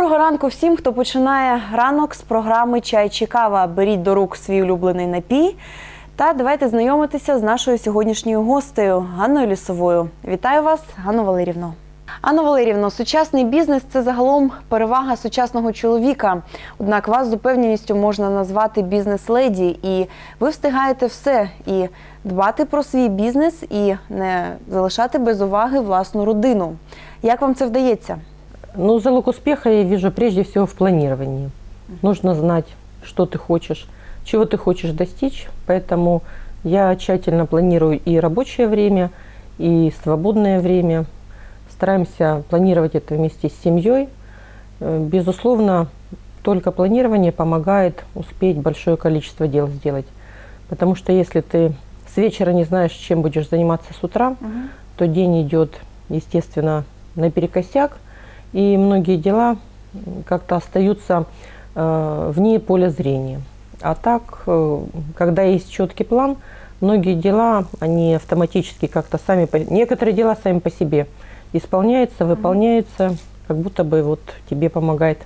Доброго ранку всім, хто починає ранок з програми Чай чи кава. Беріть до рук свій улюблений напій. Та давайте знайомитися з нашою сьогоднішньою гостею Ганною Лісовою. Вітаю вас, Ганно Валерівно. Анна Валерівно, сучасний бізнес це загалом перевага сучасного чоловіка. Однак вас з упевненістю можна назвати бізнес-леді, і ви встигаєте все і дбати про свій бізнес, і не залишати без уваги власну родину. Як вам це вдається? Ну, залог успеха я вижу прежде всего в планировании. Нужно знать, что ты хочешь, чего ты хочешь достичь. Поэтому я тщательно планирую и рабочее время, и свободное время. Стараемся планировать это вместе с семьей. Э, Безусловно, только планирование помогает успеть большое количество дел сделать. Потому что если ты с вечера не знаешь, чем будешь заниматься с утра, то день идет, естественно, наперекосяк, и многие дела как-то остаются э, вне поля зрения. А так, э, когда есть четкий план, многие дела, они автоматически как-то сами, по- некоторые дела сами по себе исполняются, выполняются, как будто бы вот тебе помогает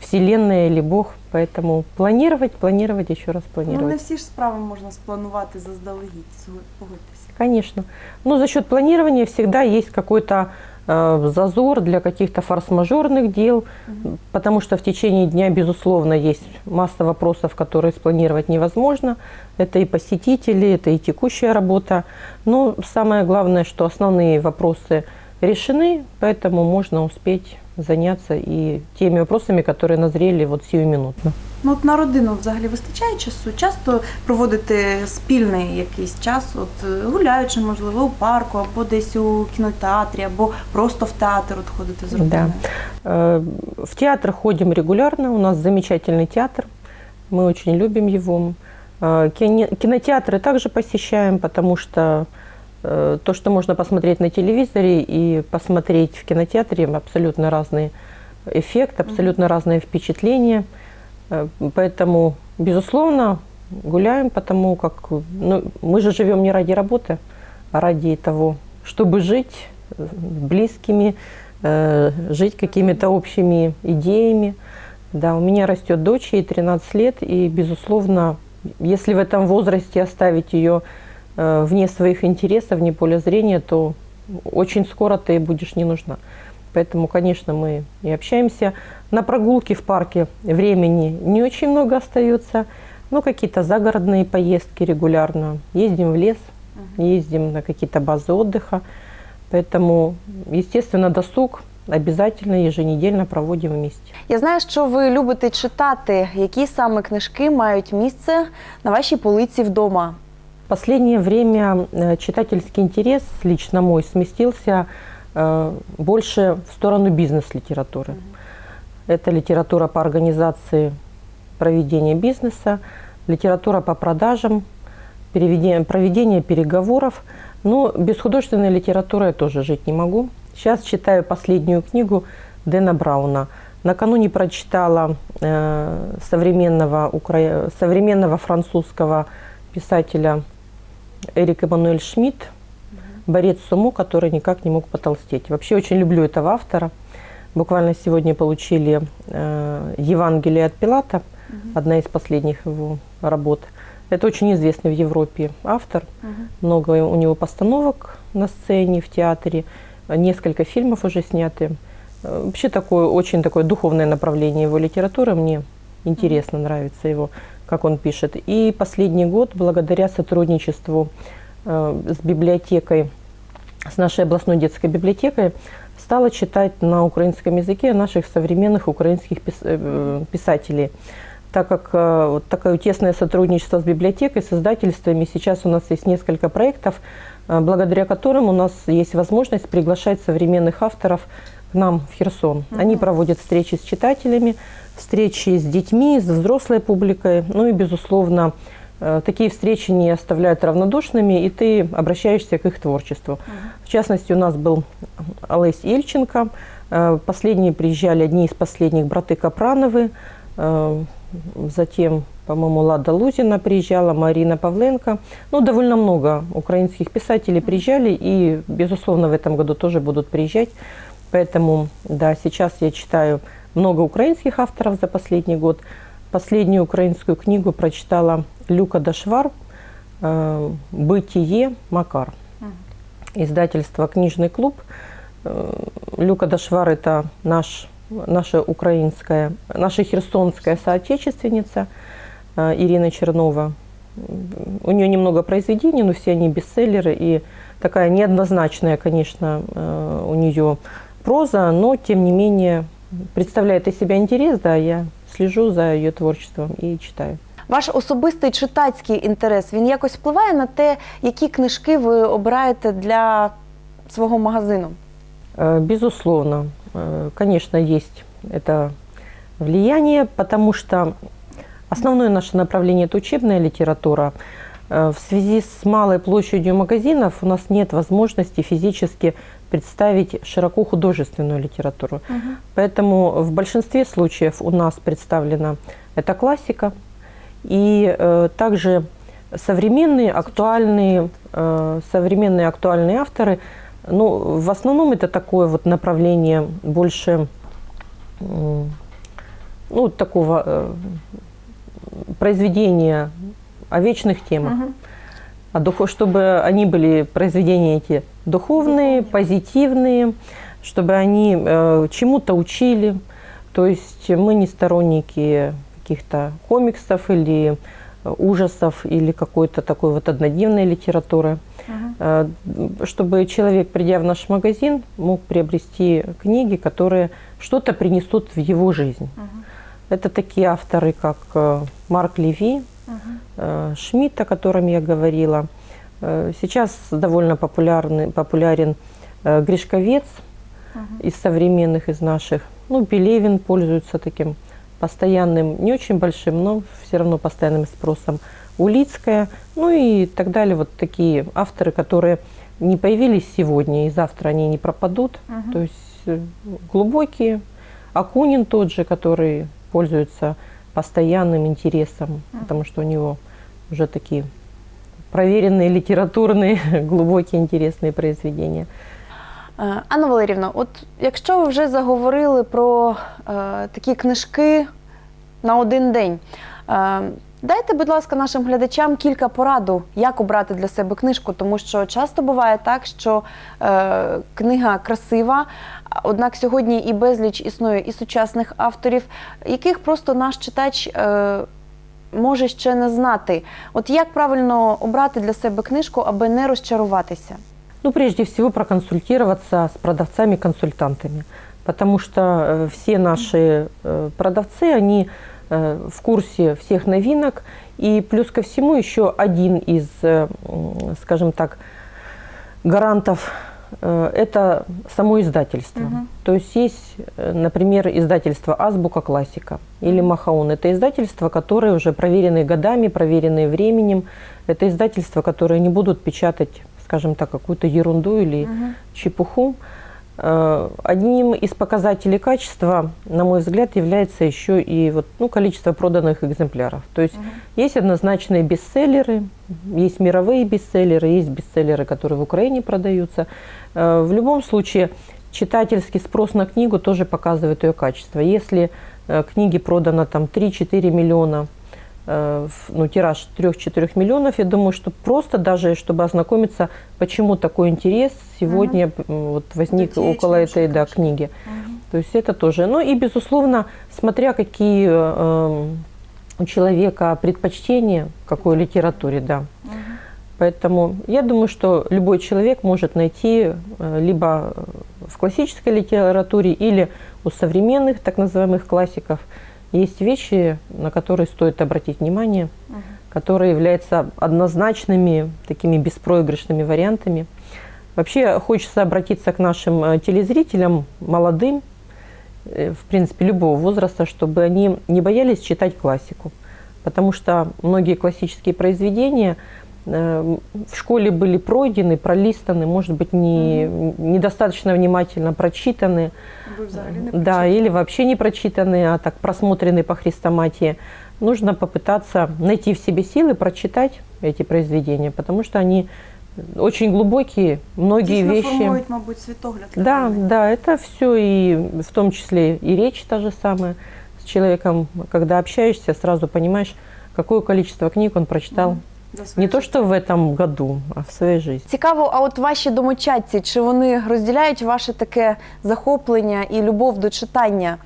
Вселенная или Бог. Поэтому планировать, планировать, еще раз планировать. Ну, не всі ж справи можна спланувати заздалегідь, погодьтеся. Конечно. Но за счет планирования всегда есть какой-то зазор для каких-то форс-мажорных дел, потому что в течение дня, безусловно, есть масса вопросов, которые спланировать невозможно. Это и посетители, это и текущая работа. Но самое главное, что основные вопросы решены, поэтому можно успеть заняться и теми вопросами, которые назрели вот сиюминутно. Ну от на родину взагалі вистачає часу? Часто проводити спільний якийсь час, от е, гуляючи, можливо, у парку, або десь у кінотеатрі, або просто в театр от ходити з Да. родиною. Э, В театр ходим регулярно, у нас замечательный театр, мы очень любим его. Э, кине- Кинотеатры также посещаем, потому что э, то, что можно посмотреть на телевизоре и посмотреть в кинотеатре, абсолютно разный эффект, абсолютно разные впечатления. Э, Поэтому, безусловно, гуляем, потому как ну, мы же живем не ради работы, а ради того, чтобы жить э, близкими, э, жить какими-то общими идеями. Да, у меня растет дочь, ей 13 лет, и, безусловно, если в этом возрасте оставить ее э, вне своих интересов, вне поля зрения, то очень скоро ты будешь не нужна. Поэтому, конечно, мы и общаемся. На прогулке в парке времени не очень много остается, но какие-то загородные поездки регулярно. Ездим в лес, ездим на какие-то базы отдыха. Поэтому, естественно, досуг обязательно еженедельно проводим вместе. Я знаю, що ви любите читати, які саме книжки мають місце на вашій полиці вдома. Последнее время э, читательский интерес, лично мой, сместился э, больше в сторону бизнес-литературы. Это литература по организации проведения бизнеса, литература по продажам, проведение переговоров. Но без художественной литературы я тоже жить не могу. Сейчас читаю последнюю книгу Дэна Брауна. Накануне прочитала э, современного, современного французского писателя Эрик Эммануэль Шмидт, борец с умом, который никак не мог потолстеть. Вообще очень люблю этого автора. Буквально сегодня получили э, Евангелие от Пилата, одна из последних его работ. Это очень известный в Европе автор. Много у него постановок на сцене, в театре. Несколько фильмов уже сняты. Э, Вообще такое, очень такое духовное направление его литературы. Мне интересно, нравится его, как он пишет. И последний год, благодаря сотрудничеству э, с библиотекой, с нашей областной детской библиотекой, стала читать на украинском языке наших современных украинских э, писателей. Так как э, вот такое тесное сотрудничество с библиотекой, с издательствами, сейчас у нас есть несколько проектов, благодаря которым у нас есть возможность приглашать современных авторов к нам в Херсон. Они проводят встречи с читателями, встречи с детьми, с взрослой публикой. Ну и, безусловно, э, такие встречи не оставляют равнодушными, и ты обращаешься к их творчеству. В частности, у нас был Олесь Ильченко. Э, Последние приезжали, одни из последних, браты Капрановы. Э, Затем, по-моему, Лада Лузина приезжала, Марина Павленко. Ну, довольно много украинских писателей приезжали, и, безусловно, в этом году тоже будут приезжать. Поэтому, да, сейчас я читаю много украинских авторов за последний год. Последнюю украинскую книгу прочитала Люка Дашвар э, «Бытие Макар». Издательство «Книжный клуб». Э, Люка Дашвар – это наш, наша украинская, наша херсонская соотечественница э, Ирина Чернова. У нее немного произведений, но все они бестселлеры. И такая неоднозначная, конечно, у нее проза, но тем не менее представляет из себя интерес, да, я слежу за ее творчеством и читаю. Ваш особистий читацький інтерес він якось впливає на те, які книжки ви обираєте для свого магазину? Э, Безусловно, э, конечно, есть это влияние, потому что основное наше направление – это учебная литература. Э, В связи с малой площадью магазинов у нас нет возможности физически представить широко художественную литературу. Поэтому в большинстве случаев у нас представлена эта классика и э, также современные актуальные э, современные актуальные авторы. Ну, в основном это такое вот направление больше м, ну, такого э, произведения о вечных темах. А духо- чтобы они были произведения эти духовные, позитивные, чтобы они э, чему-то учили. То есть мы не сторонники каких-то комиксов или э, ужасов или какой-то такой вот однодневной литературы. Э, Чтобы человек, придя в наш магазин, мог приобрести книги, которые что-то принесут в его жизнь. Это такие авторы, как э, Марк Леви, э, Шмидт, о котором я говорила. Э, Сейчас довольно популярный, популярен э, Гришковец из современных, из наших. Ну, Пелевин пользуется таким постоянным, не очень большим, но все равно постоянным спросом. Улицкая, ну и так далее. Вот такие авторы, которые не появились сегодня, и завтра они не пропадут. То есть глубокие. Акунин тот же, который пользуется постоянным интересом, потому что у него уже такие проверенные литературные, глубокие, интересные произведения. Е, Анна Валерівна, от якщо ви вже заговорили про е, такі книжки на один день, е, дайте, будь ласка, нашим глядачам кілька пораду, як обрати для себе книжку, тому що часто буває так, що е, книга красива, а однак сьогодні і безліч існує і сучасних авторів, яких просто наш читач. Е, Може ще не знати, от як правильно обрати для себе книжку, аби не розчаруватися. Ну, прежде всего, проконсультироваться с продавцами-консультантами, потому что э, все наши э, продавцы, они э, в курсе всех новинок, и плюс ко всему еще один из, э, скажем так, гарантов э, это само издательство. То есть есть, э, например, издательство «Азбука классика» или «Махаон». Это издательства, которые уже проверены годами, проверены временем. Это издательства, которые не будут печатать, скажем так, какую-то ерунду или чепуху. Э, Одним из показателей качества, на мой взгляд, является еще и вот, ну, количество проданных экземпляров. То есть есть однозначные бестселлеры, есть мировые бестселлеры, есть бестселлеры, которые в Украине продаются. Э, В любом случае, читательский спрос на книгу тоже показывает ее качество. Если э, книги продано там 3-4 миллиона, ну, тираж 3-4 миллионов, я думаю, что просто даже, чтобы ознакомиться, почему такой интерес сегодня м, вот, возник Такие около этой да, книги. То есть это тоже. Ну и, безусловно, смотря какие э, у человека предпочтения, какой литературе, да. Поэтому я думаю, что любой человек может найти э, либо в классической литературе или у современных так называемых классиков есть вещи, на которые стоит обратить внимание, которые являются однозначными, такими беспроигрышными вариантами. Вообще хочется обратиться к нашим э, телезрителям, молодым, э, в принципе, любого возраста, чтобы они не боялись читать классику. Потому что многие классические произведения в школе были пройдены, пролистаны, может быть, не, недостаточно внимательно прочитаны. Да, или вообще не прочитаны, а так просмотрены по хрестоматии. Нужно попытаться найти в себе силы прочитать эти произведения, потому что они очень глубокие, многие Дійсно вещи. формують, мабуть, світогляд. Да, людини. да, это все и в том числе и речь та же самая. С человеком, когда общаешься, сразу понимаешь, какое количество книг он прочитал. Мгм. Не то, що в этом году, а в своїй житті. Цікаво, а от ваші домочадці, чи вони розділяють ваше таке захоплення і любов до читання?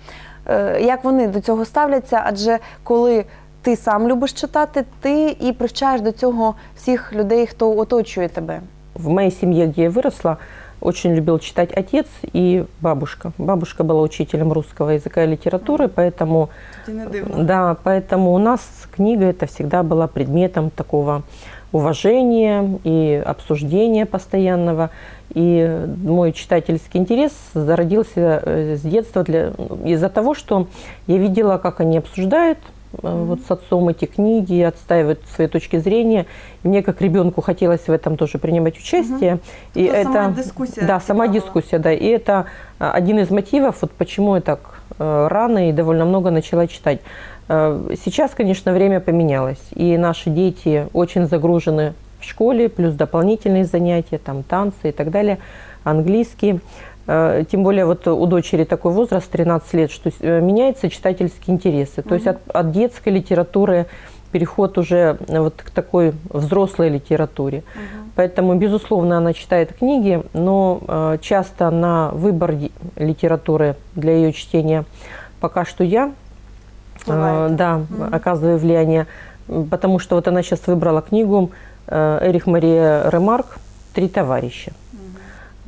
Е, Як вони до цього ставляться? Адже коли ти сам любиш читати, ти і привчаєш до цього всіх людей, хто оточує тебе. В моїй сім'ї, де я выросла, очень любил читать отец и бабушка. Бабушка была учителем русского языка и литературы, поэтому дивно. Да, поэтому у нас книга это всегда была предметом такого уважения и обсуждения постоянного. И мой читательский интерес зародился э, с детства для- из-за того, что я видела, как они обсуждают э, вот с отцом эти книги, отстаивают свои точки зрения. Мне как ребенку хотелось в этом тоже принимать участие. И То сама это дискуссия да, сама цікавила. дискуссия, да. И это а, один из мотивов, вот почему я так э, рано и довольно много начала читать. Э, Сейчас, конечно, время поменялось, и наши дети очень загружены в школе, плюс дополнительные занятия, там танцы и так далее, английский. Э, Тем более вот у дочери такой возраст, 13 лет, что э, меняются читательские интересы. То есть от, от детской литературы переход уже вот к такой взрослой литературе. Поэтому, безусловно, она читает книги, но э, часто на выбор литературы для ее чтения пока что я э, да, оказываю влияние, потому что вот она сейчас выбрала книгу э, Эрих Мария Ремарк «Три товарища».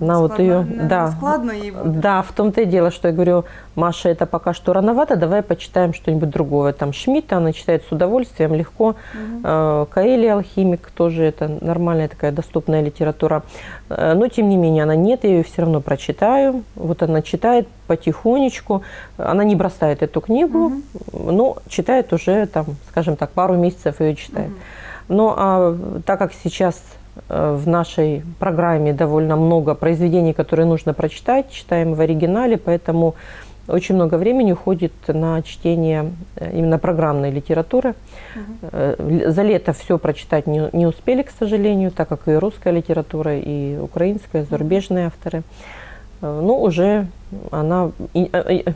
Она вот ее, да, складно їй буде. да, в том-то и дело, что я говорю, Маша, это пока что рановато, давай почитаем что-нибудь другое. Там Шмидта она читает с удовольствием, легко. Э, Каэли «Алхимик» тоже это нормальная такая доступная литература. Э, Но, тем не менее, она нет, я ее все равно прочитаю. Вот она читает потихонечку. Она не бросает эту книгу, но читает уже, там, скажем так, пару месяцев ее читает. Но а, так как сейчас в нашей программе довольно много произведений, которые нужно прочитать, читаем в оригинале, поэтому очень много времени уходит на чтение э, именно программной литературы. Э, л- За лето все прочитать не, не успели, к сожалению, так как и русская литература, и украинская, зарубежные авторы. Э, Ну, уже она... и- э, э,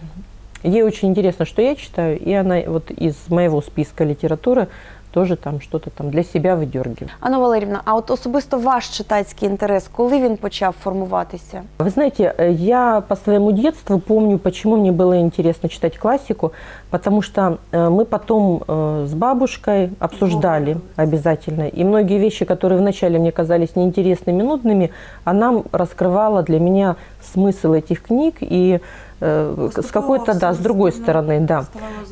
Ей очень интересно, что я читаю, и она вот из моего списка литературы тоже там что-то там для себя выдергивает. Анна Валерівна, а от особисто ваш читацький інтерес, коли він почав формуватися? Вы знаете, э, я по своему детству помню, почему мне было интересно читать классику, потому что э, мы потом э, с бабушкой обсуждали обязательно, и многие вещи, которые вначале мне казались неинтересными, нудными, она раскрывала для меня смысл этих книг и э, с Поступово какой-то, да, с другой стороны да.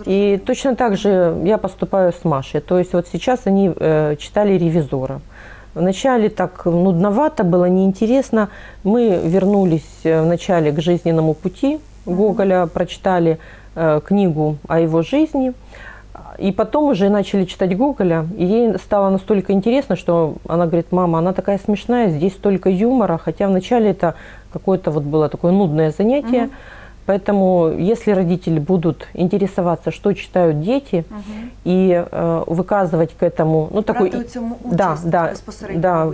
И точно так же я поступаю с Машей. То есть вот сейчас они э, читали «Ревизора». Вначале так нудновато было, неинтересно. Мы вернулись э, вначале к жизненному пути Гоголя, прочитали э, книгу о его жизни. И потом уже начали читать Гоголя, и ей стало настолько интересно, что она говорит, мама, она такая смешная, здесь столько юмора, хотя вначале это какое-то вот было такое нудное занятие. Поэтому, если родители будут интересоваться, что читают дети, Мгм. и э, выказывать к этому, ну такой, да, да, да,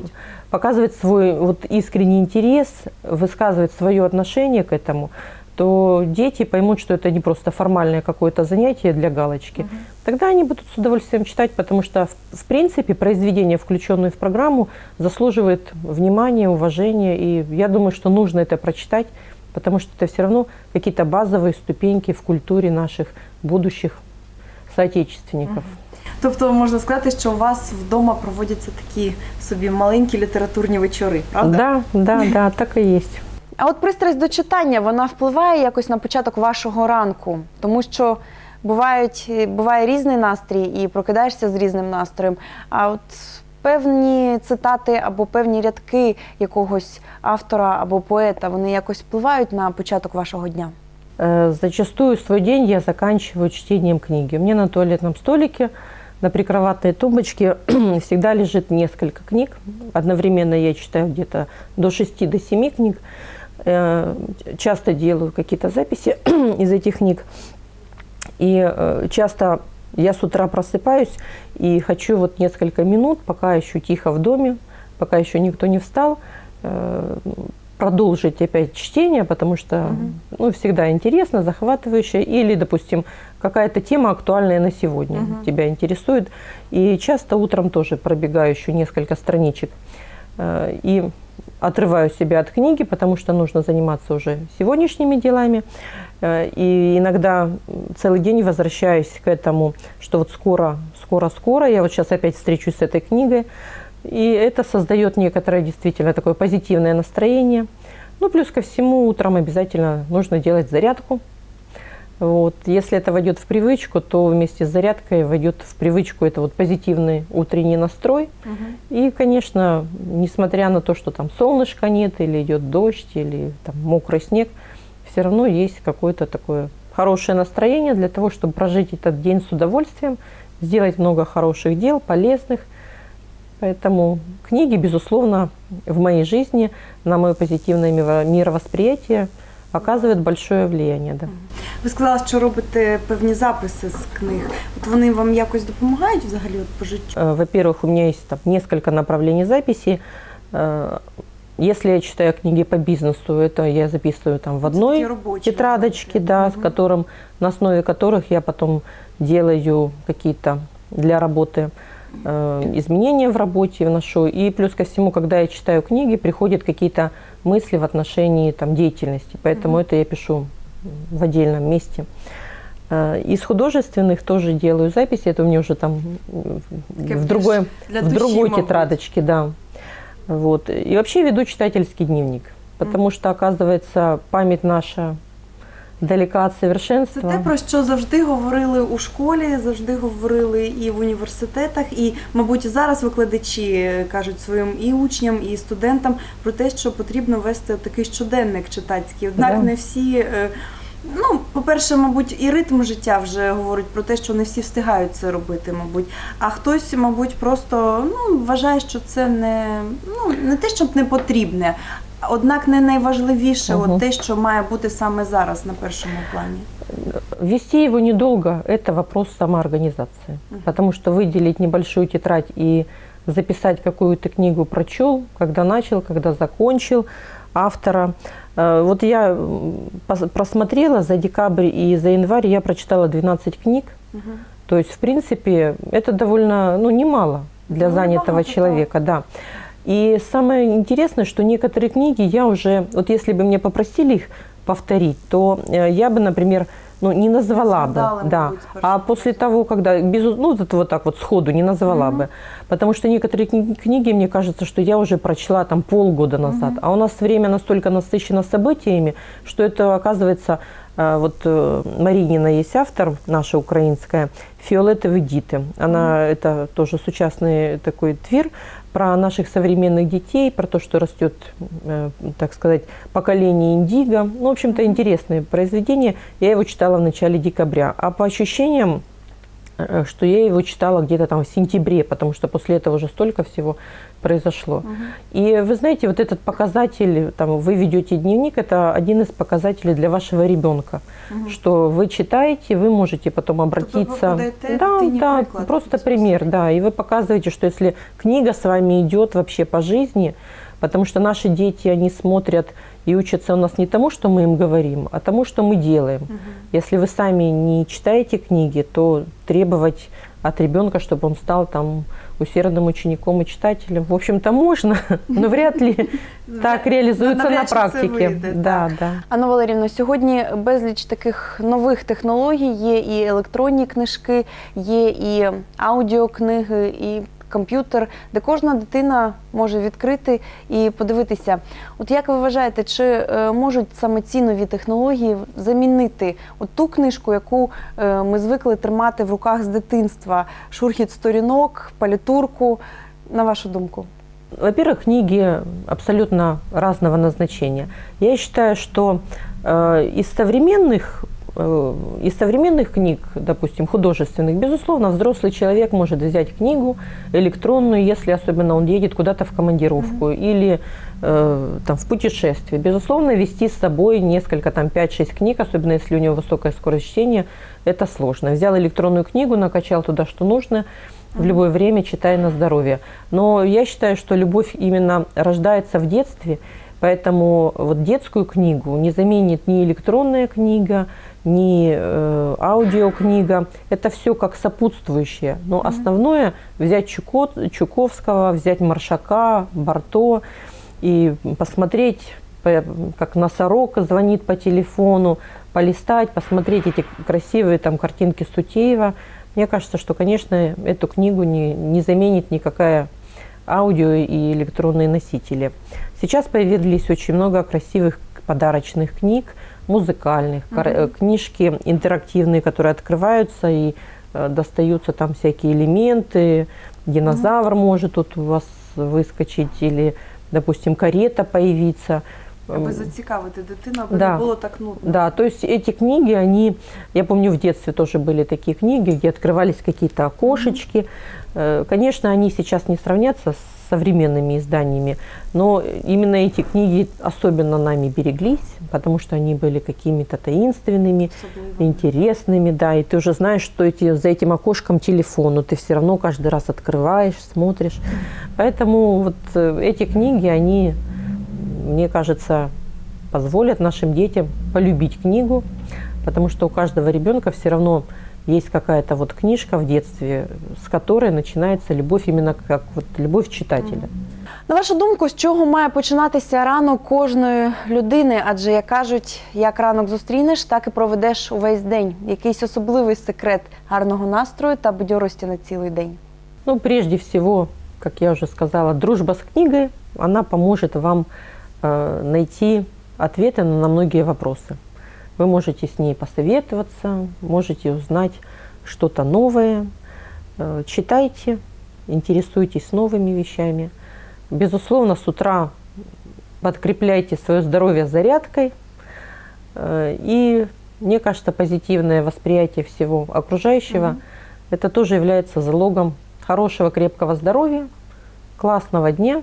показывать свой вот искренний интерес, высказывать свое отношение к этому, то дети поймут, что это не просто формальное какое-то занятие для галочки. Тогда они будут с удовольствием читать, потому что, в, в принципе, произведение, включенное в программу, заслуживает внимания, уважения. И я думаю, что нужно это прочитать, потому что это все равно какие-то базовые ступеньки в культуре наших будущих соотечественников. Тобто можна сказати, що у вас вдома проводяться такі собі маленькі літературні вечори, правда? Да, да, да, так и есть. А от пристрасть до читання вона впливає якось на початок вашого ранку, тому що бувають, буває різний настрій і прокидаєшся з різним настроєм. А от певні цитати або певні рядки якогось автора або поета, вони якось впливають на початок вашого дня. Э, Зачастую свой день я заканчиваю чтением книги. У меня на туалетном столике на прикроватной тумбочке всегда лежит несколько книг. Одновременно я читаю где-то до 6 до 7 книг. Э, Часто делаю какие-то записи из этих книг. И э, часто я с утра просыпаюсь и хочу вот несколько минут, пока еще тихо в доме, пока еще никто не встал, э, продолжить опять чтение, потому что Мгм. ну, всегда интересно, захватывающе, или, допустим, какая-то тема актуальная на сегодня Мгм. тебя интересует. И часто утром тоже пробегаю еще несколько страничек э, и отрываю себя от книги, потому что нужно заниматься уже сегодняшними делами. Э, И иногда целый день возвращаюсь к этому, что вот скоро, скоро, скоро, я вот сейчас опять встречусь с этой книгой. И это создает некоторое действительно такое позитивное настроение. Ну, плюс ко всему, утром обязательно нужно делать зарядку. Вот. Если это войдет в привычку, то вместе с зарядкой войдет в привычку это вот позитивный утренний настрой. И, конечно, несмотря на то, что там солнышка нет, или идет дождь, или там мокрый снег, все равно есть какое-то такое хорошее настроение для того, чтобы прожить этот день с удовольствием, сделать много хороших дел, полезных. Поэтому книги, безусловно, в моей жизни на мое позитивное миро- мировосприятие оказывают большое влияние. Да. Ви сказали, що робите певні записи з книг. От вони вам якось допомагають взагалі от по життю? Э, Во-первых, у меня есть там несколько направлений записи. Э, Если я читаю книги по бизнесу, это я записываю там в Це одной такі робочі тетрадочке, роботи. да, Мгм. с которым, на основе которых я потом делаю какие-то для работы э, изменения в работе вношу. И плюс ко всему, когда я читаю книги, приходят какие-то мысли в отношении там, деятельности. Поэтому Мгм. это я пишу в отдельном месте. Э, Из художественных тоже делаю записи. Это у меня уже там м, Таке в більш другой, для в душі, другой мабуть. тетрадочке, да. Вот. И вообще веду читательский дневник, потому что, оказывается, память наша далека от Це совершенства. те, про що завжди говорили у школі, завжди говорили і в університетах, і, мабуть, зараз викладачі кажуть своїм і учням, і студентам про те, що потрібно вести такий щоденник читацький. Однак Да. не всі. Ну, по-перше, мабуть, і ритм життя вже говорить про те, що не всі встигають це робити, мабуть. А хтось, мабуть, просто ну, вважає, що це не, ну, не те, щоб не потрібне, однак не найважливіше, Мгм. от те, що має бути саме зараз на першому плані. Вести его недолго – это вопрос самоорганизации. Мгм. Потому что выделить небольшую тетрадь и записать какую-то книгу прочел, когда начал, когда закончил автора. Э, Вот я просмотрела за декабрь и за январь я прочитала 12 книг. Мгм. То есть, в принципе, это довольно ну, немало для Ну, занятого немного, человека, да. И самое интересное, что некоторые книги я уже, вот если бы мне попросили их повторить, то э, я бы, например, ну, не назвала бы, да. з А после того, когда, безу- ну, вот, вот так вот сходу не назвала Мгм. бы, потому что некоторые кни- книги, мне кажется, что я уже прочла там полгода назад, Мгм. а у нас время настолько насыщено событиями, что это оказывается, э, вот э, Маринина есть автор, наша украинская, «Фиолетовые диты». Она, это тоже сучасный такой твир про наших современных детей, про то, что растет, э, так сказать, поколение индиго. Ну, в общем-то, интересное произведение. Я его читала в начале декабря. А по ощущениям, что я его читала где-то там в сентябре, потому что после этого уже столько всего произошло. Мгм. И вы знаете, вот этот показатель, там, вы ведете дневник, это один из показателей для вашего ребенка, Мгм. что вы читаете, вы можете потом обратиться. подаете да, да, просто пример, да. И вы показываете, что если книга с вами идет вообще по жизни, потому что наши дети, они смотрят и учатся у нас не тому, что мы им говорим, а тому, что мы делаем. Мгм. Если вы сами не читаете книги, то требовать от ребенка, чтобы он стал там усердным учеником и читателем, в общем-то, можно, но вряд ли так реализуется на навряд чи це практике. вийде, Да, да. Анна Валерівна, сьогодні безліч таких нових технологій. Є і електронні книжки, є і аудіокниги, і комп'ютер, де кожна дитина може відкрити і подивитися. От як ви вважаєте, чи е, можуть саме ці нові технології замінити от ту книжку, яку е, ми звикли тримати в руках з дитинства? Шурхіт сторінок, палітурку, на вашу думку? Во-первых, книги абсолютно разного назначения. Я считаю, что э, из современных э, из современных книг, допустим, художественных, безусловно, взрослый человек может взять книгу электронную, если особенно он едет куда-то в командировку или э, там, в путешествие. Безусловно, вести с собой несколько, там, 5-6 книг, особенно если у него высокая скорость чтения, это сложно. Взял электронную книгу, накачал туда, что нужно, в любое время, читай на здоровье. Но я считаю, что любовь именно рождается в детстве, поэтому вот детскую книгу не заменит ни электронная книга, ни э, аудиокнига. Это все как сопутствующее. Но основное взять Чуко- Чуковского, взять Маршака, Барто и посмотреть, по- как носорог звонит по телефону, полистать, посмотреть эти красивые там картинки Сутеева. Мне кажется, что, конечно, эту книгу не, не заменит никакая аудио и электронные носители. Сейчас появились очень много красивых подарочных книг, музыкальных, кар- э, книжки интерактивные, которые открываются и э, достаются там всякие элементы. Динозавр может тут у вас выскочить или, допустим, карета появиться. Аби зацікавити дитину, аби Да. не було так нудно. Да, то есть эти книги, они, я помню, в детстве тоже были такие книги, где открывались какие-то окошечки. Э, Конечно, они сейчас не сравнятся с современными изданиями, но именно эти книги особенно нами береглись, потому что они были какими-то таинственными, Особливо. интересными, да, и ты уже знаешь, что эти, за этим окошком телефон, но ты все равно каждый раз открываешь, смотришь. Поэтому вот э, эти книги, они, мне кажется, позволят нашим детям полюбить книгу, потому что у каждого ребенка все равно есть какая-то вот книжка в детстве, с которой начинается любовь именно как вот любовь читателя. На вашу думку, з чого має починатися ранок кожної людини? Адже як кажуть, як ранок зустрінеш, так і проведеш увесь день. Якийсь особливий секрет гарного настрою та бадьорості на цілий день. Ну, прежде всего, как я уже сказала, дружба с книгой, она поможет вам э, найти ответы на многие вопросы. Вы можете с ней посоветоваться, можете узнать что-то новое. Э, читайте, интересуйтесь новыми вещами. Безусловно, с утра подкрепляйте свое здоровье зарядкой. Э, И мне кажется, позитивное восприятие всего окружающего это тоже является залогом хорошего крепкого здоровья, классного дня,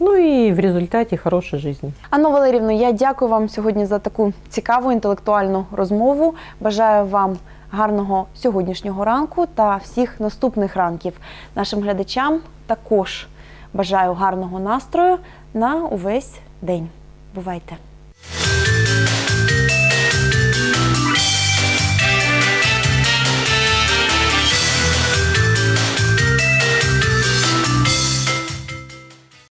ну і в результаті хороша життя. Анна Валерівна, я дякую вам сьогодні за таку цікаву інтелектуальну розмову. Бажаю вам гарного сьогоднішнього ранку та всіх наступних ранків. Нашим глядачам також бажаю гарного настрою на увесь день. Бувайте!